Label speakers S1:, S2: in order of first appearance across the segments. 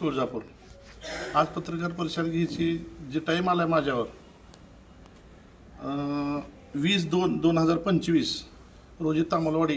S1: तुळजापूर. आज पत्रकार परिषद घ्यायची जे टाईम आला आहे माझ्यावर वीस दोन दोन हजार पंचवीस रोजी तामलवाडी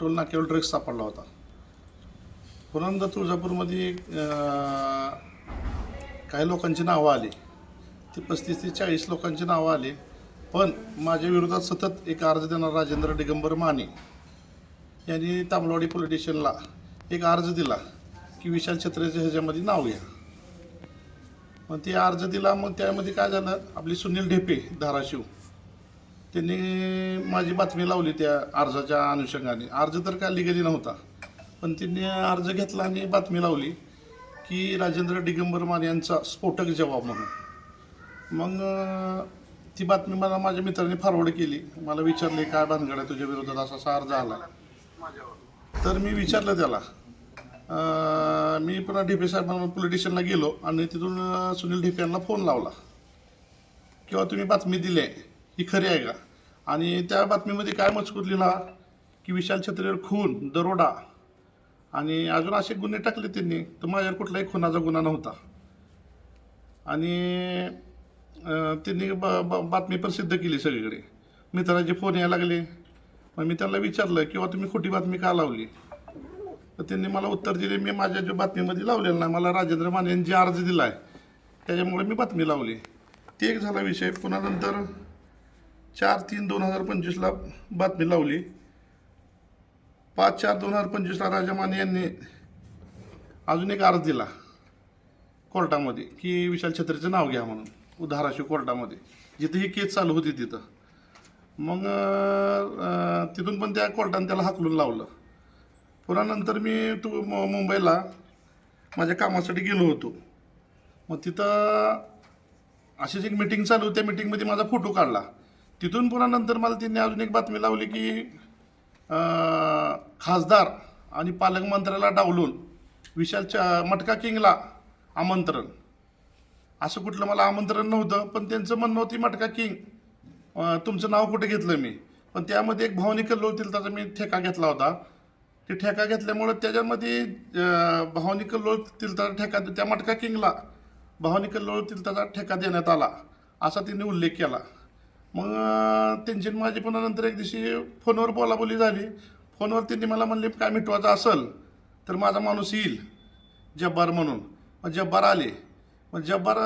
S1: टोल नाक्यावर ड्रग्स सापडला होता. पुनंदा तुळजापूरमध्ये काही लोकांची नावं आली. ते पस्तीस ते चाळीस लोकांची नावं आली. पण माझ्या विरोधात सतत एक अर्ज देणार राजेंद्र दिगंबर माने यांनी तामलवाडी पोलीस स्टेशनला एक अर्ज दिला. की विशाल छत्रेच्या ह्याच्यामध्ये नाव घ्या. मग ते अर्ज दिला मग त्यामध्ये काय झालं आपली सुनील ढेपे धाराशिव त्यांनी माझी बातमी लावली त्या अर्जाच्या अनुषंगाने. अर्ज तर काय लिगली नव्हता पण त्यांनी अर्ज घेतला आणि बातमी लावली की राजेंद्र दिगंबर यांचा स्फोटक जवाब म्हणून. मग ती बातमी मला माझ्या मित्राने फॉरवर्ड केली. मला विचारले काय भानगड आहे तुझ्या विरोधात असा असा अर्ज आला? तर मी विचारलं त्याला मी पुन्हा ढेपे साहेबांना पोलीस स्टेशनला गेलो आणि तिथून सुनील ढेपे यांना फोन लावला. किंवा तुम्ही बातमी दिली आहे. ही खरी आहे का? आणि त्या बातमीमध्ये काय मजकूर लिहिला? की विशाल छत्रीवर खून दरोडा. आणि अजून असे गुन्हे टाकले त्यांनी तर माझ्यावर कुठलाही खुनाचा गुन्हा नव्हता. आणि त्यांनी ब ब बातमी प्रसिद्ध केली सगळीकडे. मित्राचे फोन यायला लागले. मग मी त्यांना विचारलं किंवा तुम्ही खोटी बातमी का लावली? तर त्यांनी मला उत्तर दिले मी माझ्या जे बातमीमध्ये लावलेलं नाही मला राजेंद्र माने यांनी जे अर्ज दिला आहे त्याच्यामुळे मी बातमी लावली. ते एक झाला विषय पुन्हा नंतर चार तीन दोन हजार पंचवीसला बातमी लावली. पाच चार दोन हजार पंचवीसला राजा माने यांनी अजून एक अर्ज दिला कोर्टामध्ये की विशाल छत्रीचं नाव घ्या म्हणून धाराशिव कोर्टामध्ये. जिथे ही केस चालू होती तिथं. मग तिथून पण त्या कोर्टाने त्याला हाकलून लावलं. पुन्हा नंतर मी तू मु- मुंबईला माझ्या कामासाठी गेलो होतो. मग तिथं अशीच एक मिटिंग चालू होती त्या मिटिंगमध्ये माझा फोटो काढला. तिथून पुन्हा नंतर मला त्यांनी अजून एक बातमी लावली की खासदार आणि पालकमंत्र्याला डावलून विशालच्या मटका किंगला आमंत्रण. असं कुठलं मला आमंत्रण नव्हतं पण त्यांचं म्हणणं होती मटका किंग तुमचं नाव कुठे घेतलं मी? पण त्यामध्ये एक भावनिक होतील त्याचा मी ठेका घेतला होता. ते ठेका घेतल्यामुळं त्याच्यामध्ये अं, भावनिक कल्लोळ तिलताचा ठेका त्या मटका किंगला भावनिक कल्लोळ तिलताचा ठेका देण्यात आला असा त्यांनी उल्लेख केला. मग त्यांची माझी पुन्हा नंतर एक दिवशी फोनवर बोलाबोली झाली. फोनवर त्यांनी मला म्हणले काय मिटवायचं असेल तर माझा माणूस येईल जब्बार म्हणून. मग जब्बार आले. मग जब्बार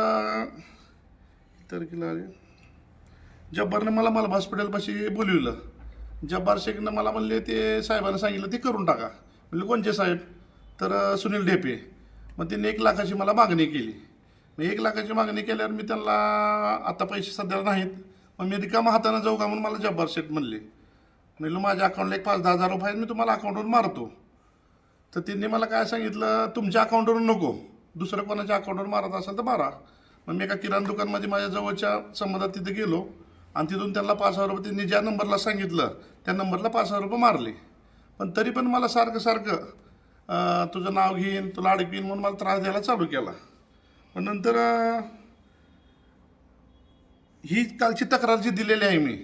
S1: तारखेला आले? जब्बारनं मला मला हॉस्पिटलपाशी बोलविलं. जब्बार शेखनं मला म्हणले ते साहेबांना सांगितलं ते करून टाका. म्हणलं कोणचे साहेब? तर सुनील ढेपे. मग त्यांनी एक लाखाची मला मागणी केली. मग एक लाखाची मागणी केल्यावर मी त्यांना आता पैसे सध्या नाहीत मग मी रिकामा हाताने जाऊ का? म्हणून मला जब्बार शेख म्हणले. म्हणलं माझ्या अकाउंटला एक पाच दहा हजार रुपये आहेत, मी तुम्हाला अकाउंटवरून मारतो. तर त्यांनी मला काय सांगितलं तुमच्या अकाउंटवरून नको. दुसऱ्या कोणाच्या अकाउंटवर मारत असेल तर मारा. मग मी एका किराणा दुकानमध्ये माझ्या जवळच्या संबंधात तिथे गेलो. आणि तिथून त्यांना पाच हजार रुपये त्यांनी ज्या नंबरला सांगितलं त्या नंबरला पाच हजार रुपये मारले. पण तरी पण मला सारखं सारखं तुझं नाव घेईन तुला अडकवीन म्हणून मला त्रास द्यायला चालू केला. पण नंतर ही कालची तक्रार जी दिलेली आहे मी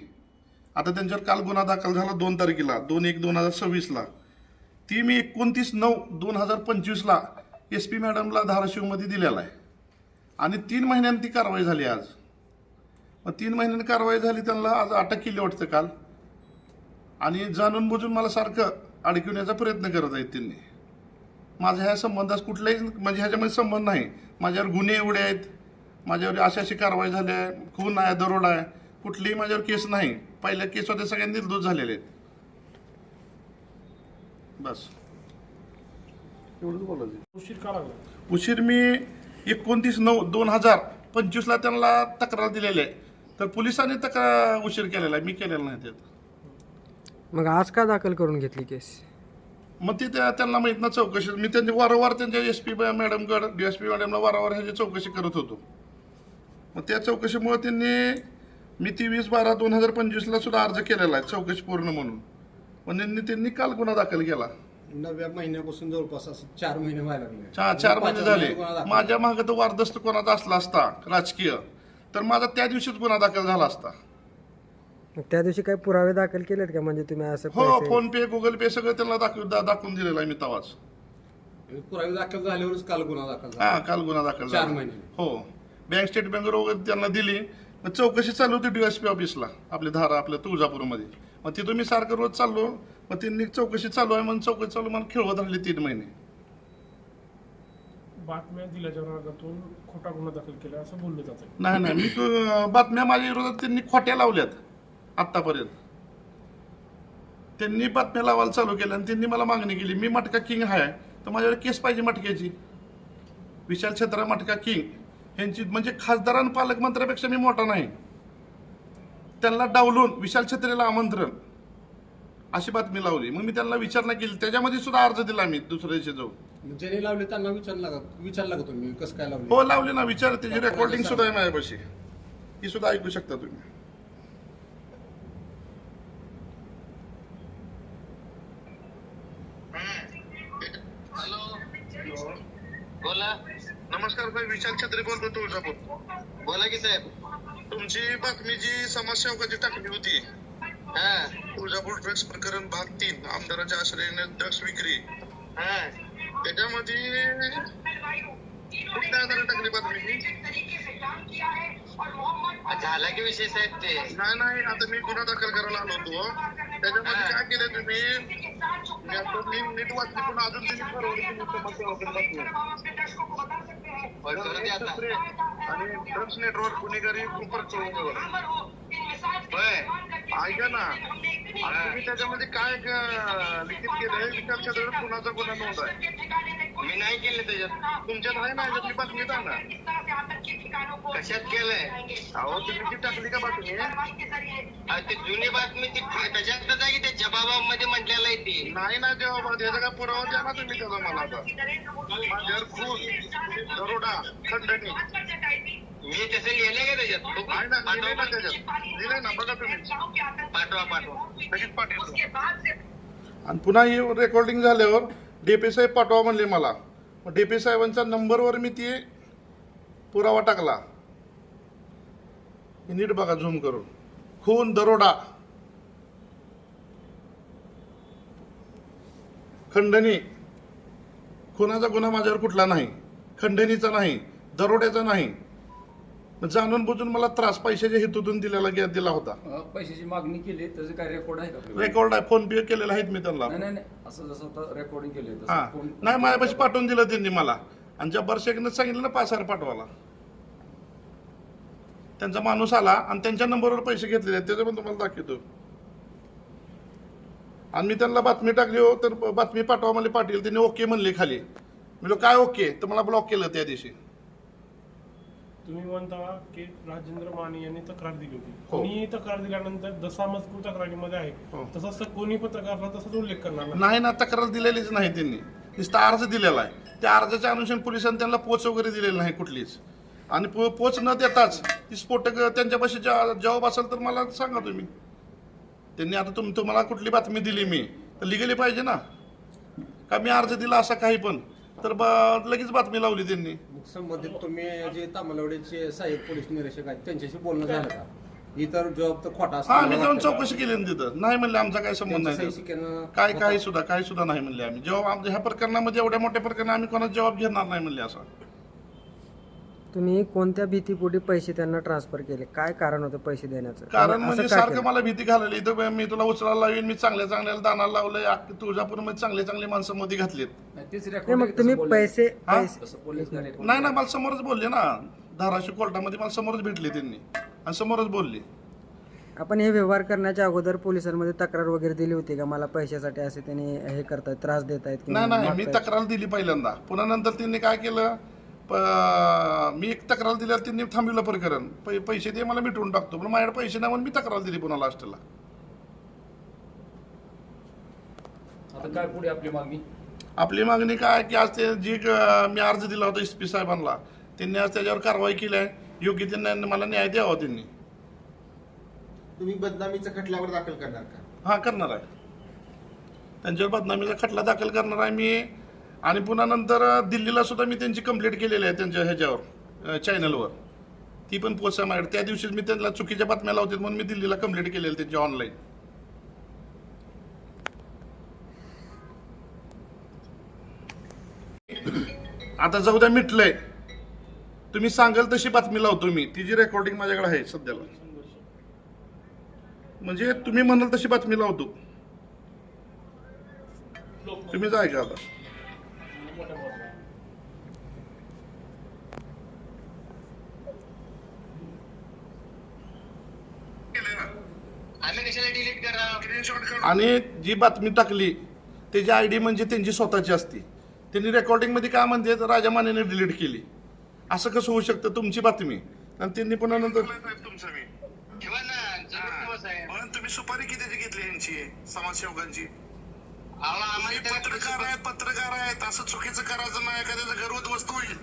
S1: आता त्यांच्यावर काल गुन्हा दाखल झाला दोन तारखेला दोन एक दोन हजार सव्वीसला. ती मी एकोणतीस नऊ दोन हजार पंचवीसला एस पी मॅडमला धाराशिवमध्ये दिलेला आहे. आणि तीन महिन्यांनी ती कारवाई झाली आज. मग तीन महिन्यांनी कारवाई झाली त्यांना आज अटक केली वाटतं काल. आणि जाणून बुजून मला सारखं अडकवण्याचा प्रयत्न करत आहेत त्यांनी. माझ्या ह्या संबंधास कुठलाही म्हणजे ह्याच्यामध्ये संबंध नाही. माझ्यावर गुन्हे एवढे आहेत. माझ्यावर अशी अशी कारवाई झाली आहे. खून आहे दरोडा आहे. कुठलीही माझ्यावर केस नाही. पहिल्या केस होते सगळे निर्दोष झालेले आहेत. बस. एवढंच बोलायचं.
S2: उशीर का लागला?
S1: उशीर मी एकोणतीस नऊ दोन हजार पंचवीसला त्यांना तक्रार दिलेली आहे. तर पोलिसांनी तक्रार उशीर केलेला आहे? मी केलेला नाही त्यात.
S3: मग आज का दाखल करून घेतली केस?
S1: मग ते त्या त्यांना माहीत ना चौकशी. मी त्यांची वारंवार त्यांच्या एस पी मॅडमकडे डी एस पी मॅडमला वारंवार ह्याची चौकशी करत होतो. मग त्या चौकशीमुळे त्यांनी मी तेवीस बारा दोन हजार पंचवीसला सुद्धा अर्ज केलेला आहे चौकशी पूर्ण म्हणून. पण त्यांनी त्यांनी काल गुन्हा दाखल केला.
S4: नवव्या महिन्यापासून जवळपास असं चार महिने व्हायला लागले.
S1: चार चार महिने झाले. माझ्या मागे तर वारदस्त कोणाचा असला असता राजकीय. तर माझा त्या दिवशीच गुन्हा दाखल झाला असता.
S3: मग त्या दिवशी काही पुरावे दाखल केलेत का? म्हणजे तुम्ही असं
S1: हो
S3: पैसे-
S1: फोन पे गुगल पे सगळं त्यांना दाखव दा- दाखवून दिलेलं आहे मी तवाच.
S4: पुरावे दाखल झाल्यावरच काल गुन्हा दाखल झाला.
S1: हा काल गुन्हा दाखल
S4: चार
S1: झाला.
S4: महिने.
S1: हो. बँक स्टेटमेंट वगैरे त्यांना दिली. मग चौकशी चालू होती डीएसपी ऑफिसला आपली धारा आपल्या तुळजापूरमध्ये. मग तिथून मी सारखं रोज चाललो. मग त्यांनी चौकशी चालू आहे म्हणून चौकशी चालू मला खेळवत राहिली तीन महिने.
S2: बातम्या दिल्या जनार्गातून खोटा गुन्हा दाखल केला असं बोललं जातं
S1: नाही नाही मी तो बातम्या माझ्या विरोधात त्यांनी खोट्या लावल्यात आत्तापर्यंत. त्यांनी बातम्या लावायला चालू केल्या आणि त्यांनी मला मागणी केली मी मटका किंग आहे तर माझ्यावर केस पाहिजे मटक्याची. विशाल छत्रा मटका किंग यांची म्हणजे खासदार आणि पालकमंत्र्यापेक्षा मी मोठा नाही. त्यांना डावलून विशाल छत्रेला आमंत्रण अशी बातमी लावली. मग मी त्यांना विचारणा केली त्याच्यामध्ये सुद्धा अर्ज दिला मी दुसऱ्या दिवशी जाऊन.
S4: ज्याने लावले त्यांना विचारला का विचारला का तुम्ही कसं काय लावले?
S1: हो लावली ना विचार त्याची रेकॉर्डिंग सुद्धा आहे माझ्यापाशी. ती सुद्धा ऐकू शकता तुम्ही.
S5: हॅलो. बोला.
S1: नमस्कार भाई विशाल छत्री बोलतो तुळजापूर.
S5: बोला की साहेब.
S1: तुमची बातमी जी समाजसेवकाची टाकली होती.
S5: हा.
S1: तुळजापूर ड्रग्स प्रकरण भाग तीन आमदाराच्या आश्रयाने ड्रग्स विक्री.
S5: हा.
S1: त्याच्यामध्ये ही?
S5: झाला की विषय साहेब ते
S1: नाही नाही आता मी गुन्हा दाखल करायला आलो होतो त्याच्यामध्ये काय केलं तुम्ही मी आता मी नीट वाचली पण अजून तुम्ही आणि ड्रग्स नेटवर्क गुन्हेगारी खूपच
S5: होय
S1: ऐका ना. आणि तुम्ही त्याच्यामध्ये काय ग- लिखित केलंय विचार क्षेत्रात कुणाचा गुन्हा नोंद आहे?
S5: मी नाही केलं त्याच्यात.
S1: तुमच्यात आहे ना याच्यातली बातमी सांगा
S5: कशात केलंय?
S1: अहो तुम्ही जी टाकली का बातमी?
S5: ती जुनी बातमी ती त्याच्यातच आहे की त्या जबाबामध्ये म्हटलेलं आहे ती?
S1: नाही ना जेव्हा त्याचा काय पुरावा द्या ना तुम्ही त्याचा मला आता. माझ्यावर खून दरोडा खंडणी.
S5: मी तसं लिहिलंय का त्याच्यात.
S1: आहे ना लिहिलंय ना
S5: पाठवा
S1: त्याच्यात लिहिलंय ना बघा तुम्ही.
S5: पाठवा पाठवा.
S1: लगेच पाठवतो आणि पुन्हा ही रेकॉर्डिंग झाल्यावर डीपी साहेब पाठवा म्हणले मला. मग डीपी साहेबांच्या नंबरवर मी ती पुरावा टाकला. हे नीट बघा झूम करून. खून दरोडा. खंडणी. खुनाचा गुन्हा माझ्यावर कुठला नाही. खंडणीचा नाही. दरोड्याचा नाही. जाणून बुजून मला त्रास पैशाच्या हेतूतून दिलेला गे- दिला होता.
S6: अ, पैशाची मागणी केली त्याचे काय रेकॉर्ड आहे का आपल्याकडे?
S1: रेकॉर्ड आहे फोन पे केलेला आहेत मी त्यांना.
S6: नाही नाही नाही. असं जसं आता रेकॉर्डिंग केली
S1: हा.
S6: तसं
S1: नाही माझ्यापाशी पाठवून दिलं त्यांनी मला. आणि जब्बार शेखनं सांगितलं ना पाच हजार पाठवायला. त्यांचा माणूस आला आणि त्यांच्या नंबरवर पैसे घेतलेले आहेत. त्याचं पण तुम्हाला दाखवतो. आणि मी त्यांना बातमी टाकली हो तर बातमी पाठवा मला पाटील. त्यांनी ओके म्हणले खाली. मी काय ओके? तर मला ब्लॉक केलं त्या दिवशी.
S2: तुम्ही म्हणता की राजेंद्र माने यांनी तक्रार दिली होती.
S1: हो.
S2: कोणी तक्रार दिल्यानंतर जसा मजकूर तक्रारीमध्ये आहे.
S1: हो.
S2: तसंच कोणी पण तक्रार तसाच उल्लेख करणार नाही.
S1: नाही ना तक्रार दिलेलीच नाही त्यांनी. नुसता अर्ज दिलेला आहे. त्या अर्जाच्या अनुषंगाने पोलिसांनी त्यांना पोच वगैरे दिलेली नाही कुठलीच. आणि पो- पोच न देताच ती स्फोटक त्यांच्यापाशी जा- जबाब असेल तर मला सांगा तुम्ही. त्यांनी आता तुम तुम्हाला कुठली बातमी दिली मी? तर लिगली पाहिजे ना. का मी अर्ज दिला असा काही पण? तर ब- लगेच बातमी लावली त्यांनी.
S4: मग संबंधित तुम्ही जे तामलवाडीचे सहाय्यक पोलीस निरीक्षक आहेत त्यांच्याशी बोलणं झालं का? इतर जॉब तर खोटा
S1: हा
S4: असतो
S1: जाऊन चौकशी केली ना तिथं. नाही म्हणले आमचा काही संबंध नाही त्याचा. काय. काही सुद्धा काही सुद्धा नाही म्हणले आम्ही. जेव्हा आमच्या ह्या प्रकरणामध्ये एवढ्या मोठ्या प्रकरणात आम्ही कोणाचा जबाब घेणार नाही म्हणले असं.
S3: तुम्ही कोणत्या भीतीपोटी पैसे त्यांना ट्रान्सफर केले? काय कारण होतं पैसे देण्याचं?
S1: कारण
S3: असं
S1: म्हणजे
S3: का
S1: सारखं
S3: केलं?
S1: मला भीती घालवली. इथं मी तुला उचलायला लावीन मी चांगल्या चांगल्या दाना लावलंय अख्खी तुळजापूरमध्ये चांगले चांगले माणसं मध्ये घातलीत.
S6: नाही, तेच
S3: नाही
S6: रेकॉर्ड
S3: मग तुम्ही पैसे
S1: हा?
S3: पैसे
S6: तसं पोलीस काय रेकॉर्ड
S1: नाही ना मला समोरच बोलले ना. धाराशिव कोर्टामध्ये मला समोरच भेटले त्यांनी. आणि समोरच बोलले.
S3: आपण हे व्यवहार करण्याच्या अगोदर पोलिसांमध्ये तक्रार वगैरे दिली होती का? मला पैशासाठी असे त्यांनी हे करतायत त्रास देत आहेत
S1: नाही नाही मी तक्रार दिली पहिल्यांदा. पुन्हा नंतर त्यांनी काय केलं? प- मी एक तक्रार दिल्यावर त्यांनी थांबवलं प्रकरण. पै- पैसे दे मला मिटवून टाकतो. पण माझ्याकडे पैसे नाही म्हणून मी तक्रार दिली पुन्हा लास्टला
S6: आता काय पुढे आपली मागणी?
S1: आपली मागणी काय की आज ते जी ग- मी अर्ज दिला होता एस पी साहेबांना त्यांनी आज त्याच्यावर कारवाई केली आहे. योग्य त्यांना मला न्याय द्यावा त्यांनी.
S7: तुम्ही बदनामीचा खटल्यावर दाखल करणार का?
S1: हा करणार आहे. त्यांच्यावर बदनामीचा खटला दाखल करणार आहे. मी आणि पुन्हा नंतर दिल्लीला सुद्धा मी त्यांची कंप्लेंट केलेली आहे त्यांच्या ह्याच्यावर चॅनलवर ती पण पोचा माझ्याकडे त्या दिवशीच मी त्यांना चुकीच्या बातम्या लावते म्हणून मी दिल्लीला कंप्लेंट केलेली त्यांची ऑनलाईन आता जाऊ द्या मिटलंय. तुम्ही सांगाल तशी बातमी लावतो मी. तिची रेकॉर्डिंग माझ्याकडे आहे सध्याला. म्हणजे तुम्ही म्हणाल तशी बातमी लावतो. तुम्ही जाय का आता. आणि जी बातमी टाकली त्याची आय डी म्हणजे त्यांची स्वतःची असती. त्यांनी रेकॉर्डिंगमध्ये काय म्हणते तर राजा मानेने डिलीट केली. असं कसं होऊ शकतं तुमची बातमी? आणि त्यांनी पुन्हा नंतर
S8: तुमचं मी. पण तुम्ही सुपारी कितीची घेतली यांची? समाजसेवकांची?
S5: त्याला
S8: पत्रकार आहेत पत्रकार आहेत. असं चुकीचं करायचं नाही. एखाद्याचं घर उद्ध्वस्त होईल.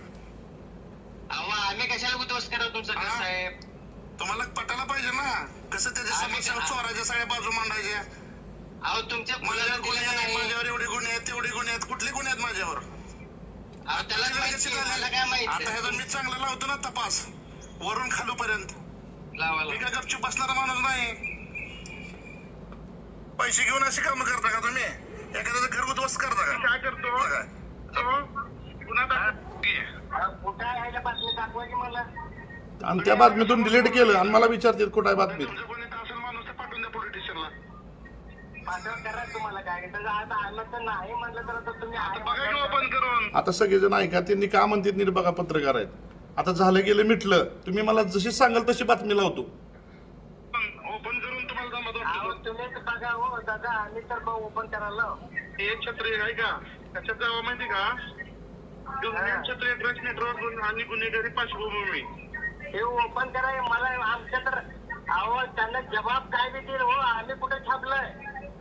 S5: अहो आम्ही कशाला उद्ध्वस्त करा तुमचं घर
S8: हा?
S5: साहेब?
S8: तुम्हाला पटायला पाहिजे ना. कसं त्याच्या
S5: आम्ही-
S8: समाजसेवक चोराच्या सगळ्या बाजू मांडायच्या?
S5: अहो तुमच्या मुलाला
S8: माझ्यावर गुन्हे आहेत
S5: नाही.
S8: माझ्यावर एवढे गुन्हे आहेत तेवढे गुन्हे आहेत. कुठले गुन्हे आहेत माझ्यावर?
S5: अहो माहिती? मला काय
S8: आता
S5: माहिती
S8: ह्याचा मी चांगला लावतो ना तपास. वरून खालूपर्यंत.
S5: लावायला
S8: मी काय गपचूप बसणारा माणूस नाही. पैसे घेऊन अशी कामं करता का तुम्ही? एखाद्याचं घर उद्ध्वस्त करता का काय करतो?
S5: कुठं आहे बातमी दाखवायची मला.
S1: आणि त्या बातमीतून डिलीट केलं आणि मला विचारतात कुठं आहे बातमीत.
S8: तुमचं कोणी असेल माणूस तर पाठवून द्या पोलीस स्टेशनला
S5: पाठवा करा तुम्हाला काय त्याचं आता आलं तर नाही म्हटलं तर आता तुम्ही आहे
S8: बघा बंद करून.
S1: आता सगळेजण ऐका त्यांनी का म्हणतात नीट बघा पत्रकार आहेत? आता झालं गेलं मिटलं. तुम्ही मला जशी सांगाल तशी बातमी लावतो
S8: ओपन करून तुम्हाला जमा
S5: अहो
S8: दोन
S5: तुम्हीच बघा हो दादा आम्ही तर ओपन करायला.
S8: हे छत्री आहे का त्याच्यात जावं माहिती का? दुर्मिळ छत्री ड्रग्स नेटवर्क आणि गुन्हेगारी पार्श्वभूमी.
S5: हे ओपन कराय मला आमच्या तर अहो त्यांना जबाब काय देतील हो आम्ही कुठे छापलंय?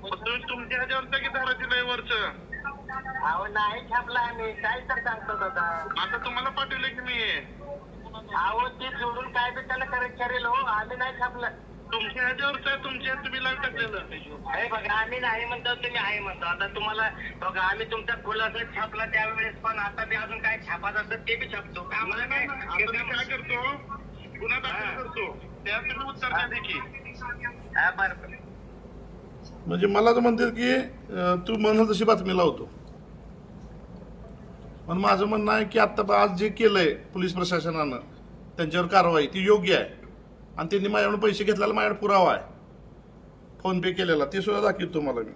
S8: मग तुम्ही तुमच्या ह्याच्यावर की धारा दिलंय वरचं.
S5: अहो नाही छापलं आम्ही. काय तर सांगतो दादा.
S8: आता तुम्हाला पाठवले की मी
S5: अहो ते जोडून काय बी त्याला करेक्ट करेल हो आम्ही नाही छापलं.
S8: तुमच्या ह्याच्यावरच आहे तुमच्या तुम्ही लाईव्ह टाकलेलं
S5: हे बघा आम्ही नाही म्हणतो तुम्ही आहे म्हणतो. आता तुम्हाला बघा आम्ही तुमचा खुलासा छापला त्यावेळेस पण आता बी अजून काय छापायचं असतं ते बी छापतो. आम्हाला काय
S8: आता मी काय करतो गुन्हा दाखल करतो. त्या तुम्ही उत्तर द्या देखील
S5: हा, बरं बरं.
S1: म्हणजे मला तर म्हणतात की तू म्हणाल तशी बातमी लावतो. पण माझं म्हणणं आहे की आता आज जे केलंय पोलीस प्रशासनानं त्यांच्यावर कारवाई ती योग्य आहे. आणि त्यांनी माझ्याकडून पैसे घेतलेला माझ्याकडे पुरावा आहे. फोन पे केलेला ते सुद्धा दाखवतो तुम्हाला मी.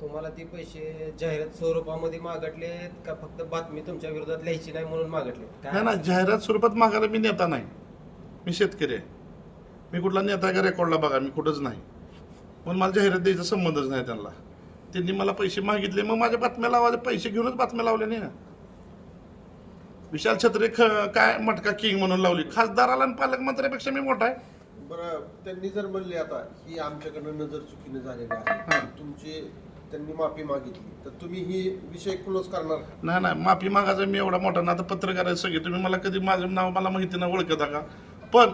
S4: तुम्हाला ते पैसे जाहिरात स्वरूपामध्ये मागटले का फक्त बातमी तुमच्या विरोधात लिहायची नाही म्हणून मागटले
S1: नाही ना जाहिरात स्वरूपात मागायला मी नेता नाही. मी शेतकरी आहे. मी कुठला नेता का रेकॉर्डला बघा मी कुठंच नाही. पण मला जाहिरात द्यायचा संबंधच नाही त्यांना. त्यांनी मला पैसे मागितले मग माझ्या बातम्या लावायचे पैसे घेऊनच बातम्या लावल्या नाही ना. विशाल छत्रे ख काय मटका किंग म्हणून लावली. खासदाराला आणि पालकमंत्र्यापेक्षा मी मोठा आहे.
S7: बरं त्यांनी जर म्हणले आता ही आमच्याकडनं नजर चुकीने झालेली. आहे. तुमची त्यांनी माफी मागितली. तर तुम्ही ही विषय क्लोज करणार?
S1: नाही नाही माफी मागायचं मी एवढा मोठा ना आता पत्रकार आहे सगळे. तुम्ही मला कधी माझं नाव मला माहिती नाही ओळखता का? पण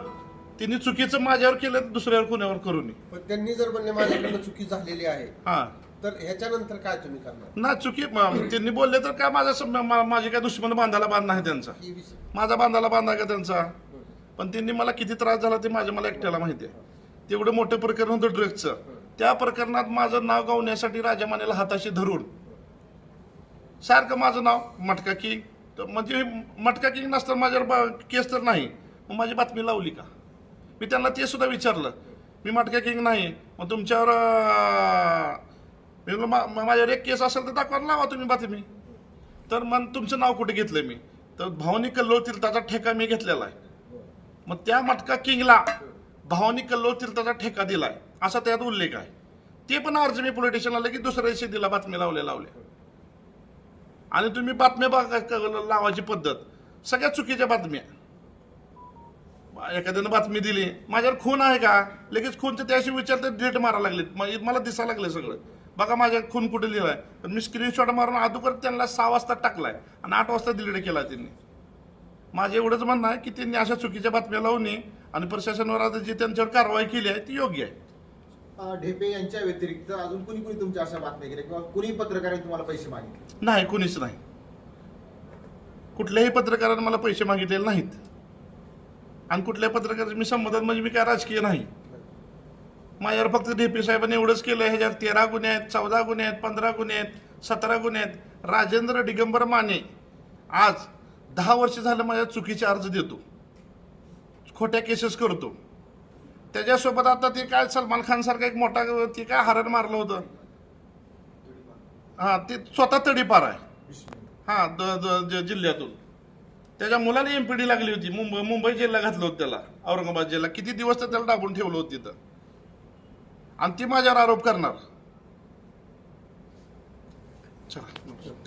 S1: त्यांनी चुकीचं माझ्यावर केलं तर दुसऱ्यावर कुणावर करू नये.
S7: पण त्यांनी जर म्हणले माझ्याकडनं चुकी झालेली आहे.
S1: हां.
S7: तर ह्याच्यानंतर काय तुम्ही करणार?
S1: ना चुकी म- त्यांनी बोलले तर काय माझा सम- मा- माझी काय दुश्मन बांधायला बांध नाही त्यांचा.
S7: ही विषय.
S1: माझा बांधायला बांधा का त्यांचा? पण त्यांनी मला किती त्रास झाला ते माझ्या मला एकट्याला माहिती आहे. तेवढं मोठं प्रकरण होतं ड्रग्जचं त्या प्रकरणात माझं नाव गावण्यासाठी राजमानेला हाताशी धरून. सारखं माझं नाव मटका किंग तर म्हणजे मटका किंग नसताना माझ्यावर बा- केस तर नाही. मग माझी बातमी लावली का? मी त्यांना ते सुद्धा विचारलं. मी मटका किंग नाही मग तुमच्यावर अं, मी मा- माझ्यावर एक केस असेल तर दाखवा लावा तुम्ही बातमी. तर मग तुमचं नाव कुठे घेतलं मी? तर भावनी कल्लोळ तीर्थाचा ठेका मी घेतलेला आहे. मग त्या मटका किंगला भावनी कल्लोळ तीर्थाचा ठेका दिलाय असा त्यात उल्लेख आहे. ते पण अर्ज मी पोलीस स्टेशनला लगेच दुसऱ्या दिवशी दिला बातमी लावल्या लावल्या. आणि तुम्ही बातम्या बघा लावायची पद्धत. सगळ्या चुकीच्या बातम्या. एखाद्यानं बातमी दिली माझ्यावर खून आहे का? लगेच खूनचं त्याशी विचारते डेट मारा लागले मला दिसायला लागले सगळं. बघा माझ्या खून कुठे लिहिलाय. पण मी स्क्रीनशॉट मारून अगोदर त्यांना सहा वाजता टाकलाय आणि आठ वाजता डिलीट केला त्यांनी. माझं एवढंच म्हणणं आहे की त्यांनी अशा चुकीच्या बातम्या लावू नये आणि प्रशासनावर आता जी त्यांच्यावर कारवाई केली आहे ती योग्य आहे.
S7: ढेपे यांच्या व्यतिरिक्त अजून कुणी कुणी तुमच्या अशा बातम्या केल्या किंवा कुणी पत्रकारांनी तुम्हाला पैसे मागितले?
S1: नाही कुणीच नाही. कुठल्याही पत्रकाराने मला पैसे मागितलेले नाहीत. आणि कुठल्याही पत्रकाराचे मी संबंधात म्हणजे मी काय राजकीय नाही. माझ्यावर फक्त डी पी साहेबांनी एवढंच केलं ह्याच्यात तेरा गुन्हे आहेत चौदा गुन्हे आहेत पंधरा गुन्हे आहेत सतरा गुन्हे आहेत. राजेंद्र दिगंबर माने आज दहा वर्ष झालं माझ्या चुकीचे अर्ज देतो. खोट्या केसेस करतो. त्याच्यासोबत आता ते काय सलमान खानसारखा एक मोठा ते काय हरण मारलं होतं? हां ते स्वतः तडीपार आहे. हां द द- ज- जिल्ह्यातून. त्याच्या मुलाला डी लागली होती. मुंबई मुंबई जेलला घातलं होतं त्याला औरंगाबाद जेलला. किती दिवस तर त्याला दाबून ठेवलं होतं तिथं. आणि ती माझ्यावर आरोप करणार. चला